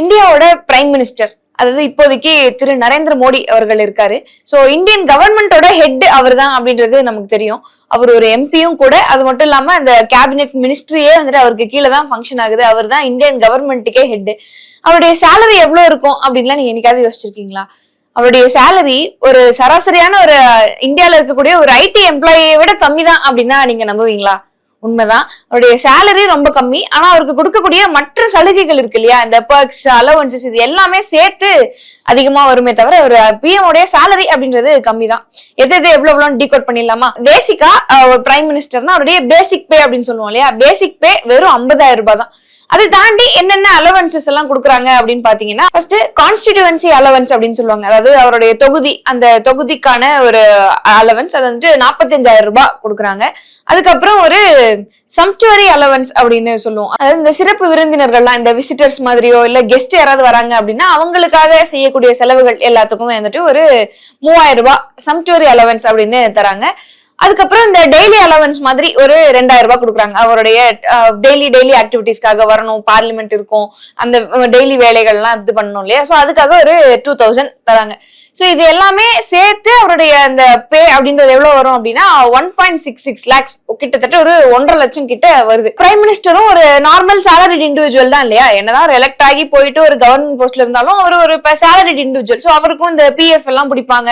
இந்தியாவோட prime minister அதாவது இப்போதைக்கு திரு நரேந்திர மோடி அவர்கள் இருக்காரு. சோ இந்தியன் கவர்மெண்டோட ஹெட் அவர் தான் அப்படின்றது நமக்கு தெரியும். அவர் ஒரு எம்பியும் கூட அது மட்டும் இல்லாம அந்த கேபினெட் மினிஸ்ட்ரியே வந்துட்டு அவருக்கு கீழே தான் ஃபங்க்ஷன் ஆகுது. அவர் தான் இந்தியன் கவர்மெண்ட்டுக்கே ஹெட் அவருடைய சேலரி எவ்வளவு இருக்கும் அப்படின்லாம் நீங்க என்னைக்காவது யோசிச்சிருக்கீங்களா? அவருடைய சேலரி ஒரு சராசரியான ஒரு இந்தியால இருக்கக்கூடிய ஒரு ஐடி எம்ப்ளாயியை விட கம்மி தான் அப்படின்னா நீங்க நம்புவீங்களா? உண்மைதான். அவருடைய சேலரி ரொம்ப கம்மி. ஆனா அவருக்கு கொடுக்கக்கூடிய மற்ற சலுகைகள் இருக்கு இல்லையா? இந்த பர்க்ஸ் அலவன்சஸ் இது எல்லாமே சேர்த்து அதிகமா வருமே தவிர ஒரு பிஎம் உடைய சேலரி அப்படின்றது கம்மி தான் எது எது எவ்வளவு எவ்வளவு டீகோட் பண்ணிடலாமா? பேசிக்கா பிரைம் மினிஸ்டர்னா அவருடைய பேசிக் பே அப்படின்னு சொல்லுவோம் இல்லையா? பேசிக் பே வெறும் ஐம்பதாயிரம் ரூபாய் தான் அதை தாண்டி என்னென்ன அலவன்சஸ் எல்லாம் கொடுக்குறாங்க அப்படின்னு பாத்தீங்கன்னா ஃபர்ஸ்ட் கான்ஸ்டிடியூவன்சி அலவன்ஸ் அப்படின்னு சொல்லுவாங்க. அதாவது அவருடைய தொகுதி அந்த தொகுதிக்கான ஒரு அலவன்ஸ் அது வந்துட்டு நாற்பத்தஞ்சாயிரம் ரூபாய் கொடுக்குறாங்க. அதுக்கப்புறம் ஒரு சம்ச்சுவரி அலவன்ஸ் அப்படின்னு சொல்லுவோம். அதாவது இந்த சிறப்பு விருந்தினர்கள்லாம் இந்த விசிட்டர்ஸ் மாதிரியோ இல்ல கெஸ்ட் யாராவது வராங்க அப்படின்னா அவங்களுக்காக செய்யக்கூடிய செலவுகள் எல்லாத்துக்குமே வந்துட்டு ஒரு மூவாயிரம் ரூபாய் சம்ச்சுவரி அலவன்ஸ் அப்படின்னு தராங்க. அதுக்கப்புறம் இந்த டெய்லி அலவன்ஸ் மாதிரி ஒரு ரெண்டாயிரம் ரூபாய் கொடுக்குறாங்க. அவருடைய டெய்லி டெய்லி ஆக்டிவிட்டிஸ்க்காக வரணும் பார்லிமெண்ட் இருக்கும் அந்த டெய்லி வேலைகள்லாம் இது பண்ணணும் இல்லையா? ஸோ அதுக்காக ஒரு டூ தௌசண்ட் தராங்க. ஸோ இது எல்லாமே சேர்த்து அவருடைய அந்த பே அப்படின்றது எவ்வளோ வரும் அப்படின்னா one point six six lakhs கிட்டத்தட்ட ஒரு ஒன்றரை லட்சம் கிட்ட வருது. பிரைம் மினிஸ்டரும் ஒரு நார்மல் சேலரிட் இண்டிவிஜுவல் தான் இல்லையா? என்னதான் எலெக்ட் ஆகி போயிட்டு ஒரு கவர்மெண்ட் போஸ்ட்ல இருந்தாலும் அவர் ஒரு சேலரிட் இண்டிவிஜுவல் ஸோ அவருக்கும் இந்த பிஎஃப் எல்லாம் பிடிப்பாங்க.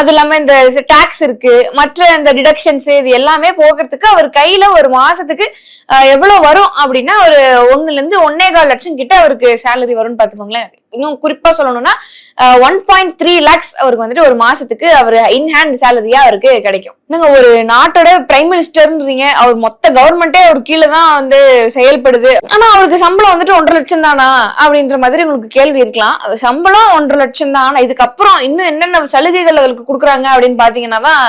அது இல்லாமல் இந்த டாக்ஸ் இருக்கு. மற்ற இந்த டிடக்ஷன்ஸ் இது எல்லாமே போகிறதுக்கு அவர் கையில ஒரு மாசத்துக்கு எவ்வளவு வரும் அப்படின்னா ஒரு ஒண்ணுல இருந்து ஒன்னே கால் லட்சம் கிட்ட அவருக்கு சேலரி வரும்னு பாத்துக்கோங்களேன் இன்னும் குறிப்பா சொல்லணும்னா ஒன் பாயிண்ட் த்ரீ லேக்ஸ் அவருக்கு வந்துட்டு ஒரு மாசத்துக்கு அவர் இன்ஹேண்ட் சேலரியா அவருக்கு கிடைக்கும். நீங்க ஒரு நாட்டோட பிரைம் மினிஸ்டர்ன்றீங்க அவர் மொத்த கவர்மெண்டே அவர் கீழே தான் வந்து செயல்படுது. ஆனா அவருக்கு சம்பளம் வந்துட்டு ஒன்றரை லட்சம் தானா? அப்படின்ற மாதிரி உங்களுக்கு கேள்வி இருக்கலாம். சம்பளம் ஒன்றரை லட்சம் தான். ஆனா இதுக்கப்புறம் இன்னும் என்னென்ன சலுகைகள் அவருக்கு கொடுக்குறாங்க அப்படின்னு பாத்தீங்கன்னா தான்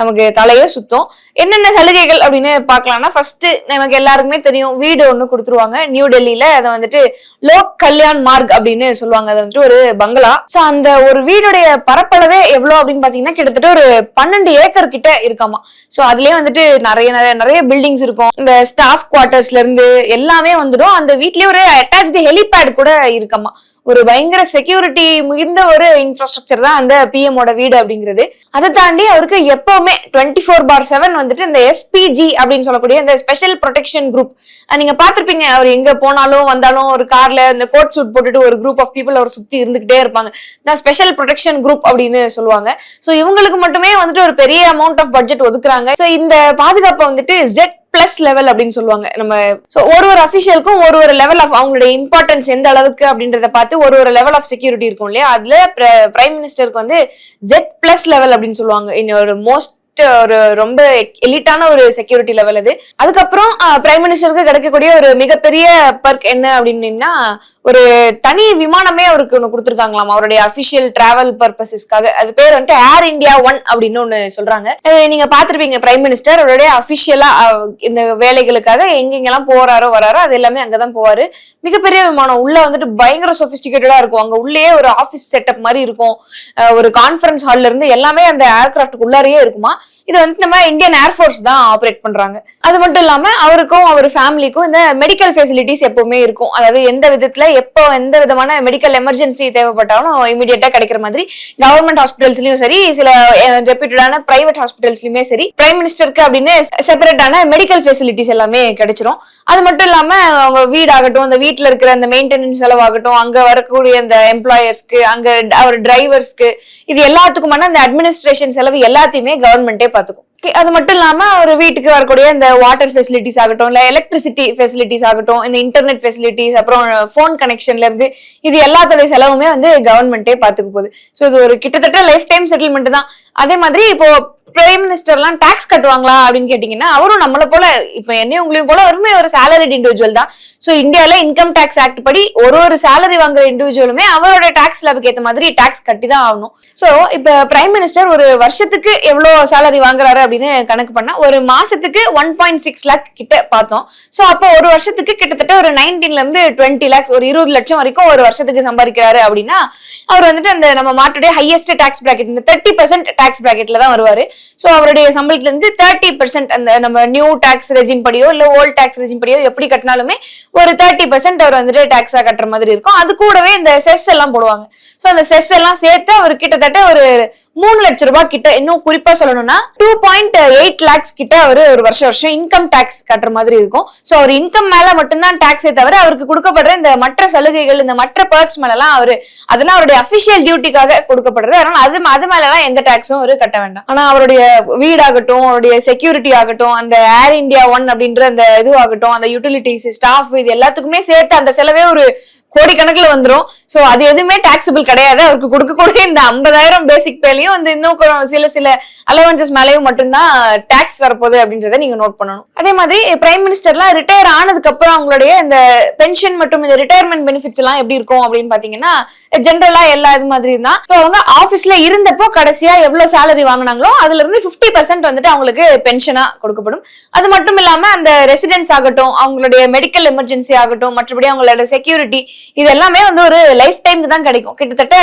நமக்கு தலையே சுத்தம். என்னென்ன சலுகைகள் அப்படின்னு பாக்கலாம்னா ஃபர்ஸ்ட் நமக்கு எல்லாருக்குமே தெரியும். வீடு ஒண்ணு கொடுத்துருவாங்க. நியூ டெல்லியில அதை வந்துட்டு லோக் கல்யாண் மார்க் அப்படின்னு சொல்லுவாங்க. அது வந்துட்டு ஒரு பங்களா. சோ அந்த ஒரு வீடுடைய பரப்பளவே எவ்வளவு அப்படின்னு பாத்தீங்கன்னா கிட்டத்தட்ட ஒரு பன்னெண்டு ஏக்கர் கிட்ட இருக்காமா. சோ அதுலயே வந்துட்டு நிறைய நிறைய நிறைய பில்டிங்ஸ் இருக்கும். இந்த ஸ்டாஃப் குவார்டர்ஸ்ல இருந்து எல்லாமே வந்துடும். அந்த வீட்லயே ஒரு அட்டாச்சு ஹெலிபேட் கூட இருக்காமா. ஒரு பயங்கர செக்யூரிட்டி மிகுந்த ஒரு இன்ஃப்ராஸ்ட்ரக்சர் தான் அந்த பிஎம் வீடு அப்படிங்கிறது. அதை தாண்டி அவருக்கு எப்பவுமே டுவெண்ட்டி ஃபோர் பார் செவன் வந்துட்டு இந்த எஸ்பிஜி அப்படின்னு சொல்லக்கூடிய இந்த ஸ்பெஷல் ப்ரொடெக்ஷன் குரூப் நீங்க பாத்திருப்பீங்க அவர் எங்க போனாலும் வந்தாலும் ஒரு கார்ல இந்த கோட் சூட் போட்டுட்டு ஒரு குரூப் ஆஃப் பீப்புள் அவர் சுத்தி இருந்துகிட்டே இருப்பாங்க. தான் ஸ்பெஷல் ப்ரொடெக்ஷன் குரூப் அப்படின்னு சொல்லுவாங்க. ஸோ இவங்களுக்கு மட்டுமே வந்துட்டு ஒரு பெரிய அமௌண்ட் ஆஃப் பட்ஜெட் ஒதுக்குறாங்க. ஸோ இந்த பாதுகாப்பை வந்துட்டு ஜெட் பிளஸ் லெவல் அப்படின்னு சொல்லுவாங்க. நம்ம ஸோ ஒரு ஒரு அபிஷியலுக்கும் ஒரு ஒரு லெவல் ஆஃப் அவங்களுடைய இம்பார்ட்டன்ஸ் எந்த அளவுக்கு அப்படின்றத பார்த்து ஒரு ஒரு லெவல் ஆஃப் செக்யூரிட்டி இருக்கும் இல்லையா? அதுல பிரைம் மினிஸ்டருக்கு வந்து ஜெட் பிளஸ் லெவல் அப்படின்னு சொல்லுவாங்க. இன்னொரு மோஸ்ட் ஒரு ரொம்ப எலிட்டான ஒரு செக்யூரிட்டி லெவல் அது. அதுக்கப்புறம் பிரைம் மினிஸ்டருக்கு கிடைக்கக்கூடிய ஒரு மிகப்பெரிய பர்க் என்ன அப்படின்னா ஒரு தனி விமானமே அவருக்கு ஒன்று கொடுத்துருக்காங்களாம். அவருடைய அபிஷியல் டிராவல் பர்பசஸ்க்காக அது பேர் வந்துட்டு ஏர் இந்தியா ஒன் அப்படின்னு ஒன்று சொல்றாங்க. நீங்க பார்த்துருப்பீங்க பிரைம் மினிஸ்டர் அவருடைய அபிஷியலா இந்த வேலைகளுக்காக எங்கெங்கெல்லாம் போறாரோ வராரோ அது எல்லாமே அங்கதான் போவாரு. மிகப்பெரிய விமானம். உள்ள வந்துட்டு பயங்கர சொபிஸ்டிகேட்டடா இருக்கும். அங்க உள்ளேயே ஒரு ஆபீஸ் செட்டப் மாதிரி இருக்கும். ஒரு கான்ஃபரன்ஸ் ஹால்ல இருந்து எல்லாமே அந்த ஏர்கிராஃப்ட் உள்ளாரையே இருக்குமா. இது வந்து நம்ம இந்தியன் ஏர்ஃபோர்ஸ் தான் ஆப்ரேட் பண்றாங்க. அது மட்டும் இல்லாம அவருக்கும் அவர் ஃபேமிலிக்கும் இந்த மெடிக்கல் ஃபெசிலிட்டிஸ் எப்பவுமே இருக்கும். அதாவது எந்த விதத்துல எப்போ எந்த விதமான மெடிக்கல் எமர்ஜென்சி தேவைப்பட்டாலும் இமீடியட்டா கிடைக்கிற மாதிரி கவர்மெண்ட் ஹாஸ்பிட்டல்ஸ்லயும் சரி சில ரெப்யூட்டடான பிரைவேட் ஹாஸ்பிட்டல்ஸ்லயுமே சரி பிரைம் மினிஸ்டருக்கு அப்படின்னு செப்பரேட்டான மெடிக்கல் ஃபெசிலிட்டிஸ் எல்லாமே கிடைச்சிரும். அது மட்டும் இல்லாம அவங்க வீடாகட்டும் அந்த வீட்ல இருக்கிற அந்த மெயின்டெனன்ஸ் செலவாகட்டும் அங்க வரக்கூடிய அந்த எம்ப்ளாயர்ஸ்க்கு அங்க அவர் டிரைவர்ஸ்க்கு இது எல்லாத்துக்குமான அந்த அட்மினிஸ்ட்ரேஷன் செலவு எல்லாத்தையுமே கவர்மெண்ட் பாத்துக்கும். அது மட்டும் இல்லாம ஒரு வீட்டுக்கு வரக்கூடிய இந்த வாட்டர் ஃபெசிலிட்டிஸ் ஆகட்டும் இல்ல எலக்ட்ரிசிட்டி ஃபெசிலிட்டிஸ் ஆகட்டும் இந்த இன்டர்நெட் ஃபெசிலிட்டிஸ் அப்புறம் போன் கனெக்ஷன்ல இருந்து இது எல்லாத்தோடைய செலவுமே வந்து கவர்மெண்டே பாத்துக்க போகுது. ஸோ இது ஒரு கிட்டத்தட்ட லைஃப் டைம் செட்டில்மெண்ட் தான். அதே மாதிரி இப்போ பிரைம் மினிஸ்டர்லாம் டாக்ஸ் கட்டுவாங்களா அப்படின்னு கேட்டீங்கன்னா அவரும் நம்மள போல இப்ப என்னையும் உங்களையும் போல அவருமே ஒரு சேலரிட் இண்டிவிஜுவல் தான். ஸோ இந்தியாவில் இன்கம் டாக்ஸ் ஆக்ட் படி ஒரு ஒரு சேலரி வாங்குற இண்டிவிஜுவலுமே அவரோட டாக்ஸ் ஸ்லாபுக்கு ஏற்ற மாதிரி டாக்ஸ் கட்டி தான் ஆகணும். ஸோ இப்போ பிரைம் மினிஸ்டர் ஒரு வருஷத்துக்கு எவ்வளோ சேலரி வாங்குறாரு அப்படின்னு கணக்கு பண்ணா ஒரு மாசத்துக்கு ஒன் பாயிண்ட் சிக்ஸ் லேக் கிட்ட பார்த்தோம். ஸோ அப்போ ஒரு வருஷத்துக்கு கிட்டத்தட்ட ஒரு நைன்டீன்ல இருந்து டுவெண்ட்டி லேக்ஸ் ஒரு இருபது லட்சம் வரைக்கும் ஒரு வருஷத்துக்கு சம்பாதிக்கிறாரு அப்படின்னா அவர் வந்துட்டு அந்த நம்ம மாட்டுடைய ஹையஸ்ட் டாக்ஸ் பிராக்கெட் இந்த தேர்ட்டி பர்சன்ட் டாக்ஸ் பிராக்கெட்ல தான் வருவாரு. ஸோ அவருடைய சம்பளத்துல இருந்து தேர்ட்டி பர்சன்ட் அந்த நம்ம நியூ டாக்ஸ் ரெஜிம் படியோ இல்ல ஓல்ட் டாக்ஸ் ரெஜிம் படியோ எப்படி கட்டினாலுமே ஒரு தேர்ட்டி பர்சன்ட் அவர் வந்துட்டு டாக்ஸா கட்டுற மாதிரி இருக்கும். அது கூடவே இந்த செஸ் எல்லாம் போடுவாங்க. ஸோ அந்த செஸ் எல்லாம் சேர்த்து அவர் கிட்டத்தட்ட ஒரு மூணு லட்சம் ரூபாய் கிட்ட இன்னும் குறிப்பா சொல்லணும்னா டூ பாயிண்ட் எயிட் லேக்ஸ் கிட்ட அவர் ஒரு வருஷம் வருஷம் இன்கம் டாக்ஸ் கட்டுற மாதிரி இருக்கும். ஸோ அவர் இன்கம் மேல மட்டும்தான் டாக்ஸே தவிர அவருக்கு கொடுக்கப்படுற இந்த மற்ற சலுகைகள் இந்த மற்ற பர்க்ஸ் மேலலாம் அவரு அதெல்லாம் அவருடைய அபிஷியல் டியூட்டிக்காக கொடுக்கப்படுறது. அதனால அது அது மேலலாம் எந்த டாக்ஸும் அவர் கட்ட வேண்டாம். ஆனா அவருடைய வீடாகட்டும் அவருடைய செக்யூரிட்டி ஆகட்டும் அந்த ஏர் இந்தியா ஒன் அப்படின்ற அந்த இது ஆகட்டும் அந்த யூட்டிலிட்டிஸ் ஸ்டாஃப் இது எல்லாத்துக்குமே சேர்த்து அந்த செலவே ஒரு கோடிக்கணக்கில் வந்துடும் ஸோ அது எதுவுமே டாக்ஸபிள் கிடையாது. அவருக்கு கொடுக்கக்கூடிய இந்த ஐம்பதாயிரம் பேசிக் பேலையும் வந்து இன்னும் சில சில அலவன்சஸ் மேலேயும் மட்டும்தான் டாக்ஸ் வரப்போகுது அப்படின்றத நீங்க நோட் பண்ணணும். அதே மாதிரி பிரைம் மினிஸ்டர்லாம் ரிட்டையர் ஆனதுக்கு அப்புறம் அவங்களுடைய இந்த பென்ஷன் மற்றும் இந்த ரிட்டையர்மெண்ட் பெனிஃபிட்ஸ் எல்லாம் எப்படி இருக்கும் அப்படின்னு பாத்தீங்கன்னா ஜென்ரலா எல்லா இது மாதிரி தான் இப்போ அவங்க ஆஃபீஸ்ல இருந்தப்போ கடைசியா எவ்வளவு சேலரி வாங்கினாங்களோ அதுல இருந்து பிப்டி பர்சன்ட் வந்துட்டு அவங்களுக்கு பென்ஷனா கொடுக்கப்படும். அது மட்டும் இல்லாம அந்த ரெசிடென்ஸ் ஆகட்டும் அவங்களுடைய மெடிக்கல் எமர்ஜென்சி ஆகட்டும் மற்றபடி அவங்களோட செக்யூரிட்டி இது எல்லாமே வந்து ஒரு லைஃப் டைமுக்கு தான் கிடைக்கும். கிட்டத்தட்ட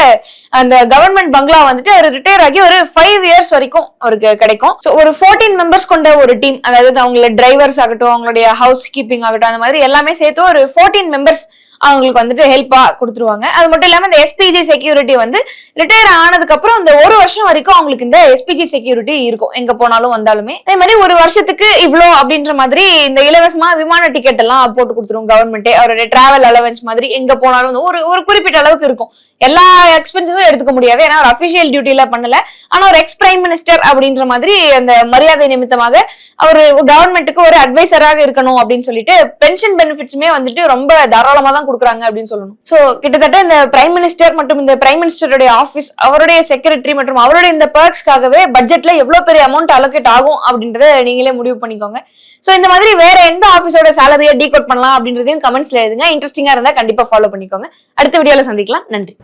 அந்த கவர்மெண்ட் பங்களா வந்துட்டு அவர் ரிட்டையர் ஆகி ஒரு ஃபைவ் இயர்ஸ் வரைக்கும் அவருக்கு கிடைக்கும். ஸோ ஒரு ஃபோர்டீன் மெம்பர்ஸ் கொண்ட ஒரு டீம் அதாவது அவங்களோட டிரைவர்ஸ் ஆகட்டும் அவங்களுடைய ஹவுஸ் கீப்பிங் ஆகட்டும் அந்த மாதிரி எல்லாமே சேர்த்து ஒரு ஃபோர்டீன் மெம்பர்ஸ் அவங்களுக்கு வந்துட்டு ஹெல்ப்பா கொடுத்துருவாங்க. அது மட்டும் இல்லாம இந்த எஸ்பிஜி செக்யூரிட்டி வந்து ரிட்டையர் ஆனதுக்கு அப்புறம் இந்த ஒரு வருஷம் வரைக்கும் அவங்களுக்கு இந்த எஸ்பிஜி செக்யூரிட்டி இருக்கும். எங்க போனாலும் வந்தாலுமே. அதே மாதிரி ஒரு வருஷத்துக்கு இவ்வளோ அப்படின்ற மாதிரி இந்த இலவசமா விமான டிக்கெட் எல்லாம் போட்டு கொடுத்துரும் கவர்மெண்ட்டே அவருடைய டிராவல் அலவன்ஸ் மாதிரி எங்க போனாலும் ஒரு ஒரு குறிப்பிட்ட அளவுக்கு இருக்கும். எல்லா எக்ஸ்பென்சஸும் எடுத்துக்க முடியாது. ஏன்னா ஒரு அபிஷியல் டியூட்டில பண்ணல. ஆனா ஒரு எக்ஸ் பிரைம் மினிஸ்டர் அப்படின்ற மாதிரி அந்த மரியாதை நிமித்தமாக அவர் கவர்மெண்ட்டுக்கு ஒரு அட்வைசராக இருக்கணும் அப்படின்னு சொல்லிட்டு பென்ஷன் பெனிஃபிட்ஸுமே வந்துட்டு ரொம்ப தாராளமா தான் கொடுக்குறாங்க அப்படின்னு சொல்லணும். சோ கிட்டத்தட்ட இந்த பிரைம் மினிஸ்டர் மற்றும் இந்த பிரைம் மினிஸ்டருடைய ஆஃபீஸ் அவருடைய செக்ரட்டரி மற்றும் அவருடைய இந்த பர்க்ஸ்க்காகவே பட்ஜெட்ல எவ்வளவு பெரிய அமௌண்ட் அலோகேட் ஆகும் அப்படின்றத நீங்களே முடிவு பண்ணிக்கோங்க. சோ இந்த மாதிரி வேற எந்த ஆஃபீஸோட சேலரியை டீ பண்ணலாம் அப்படின்றதையும் கமெண்ட்ஸ்ல எழுதுங்க. இன்ட்ரெஸ்டிங்கா இருந்தா கண்டிப்பா ஃபாலோ பண்ணிக்கோங்க. அடுத்த வீடியோல சந்திக்கலாம். நன்றி.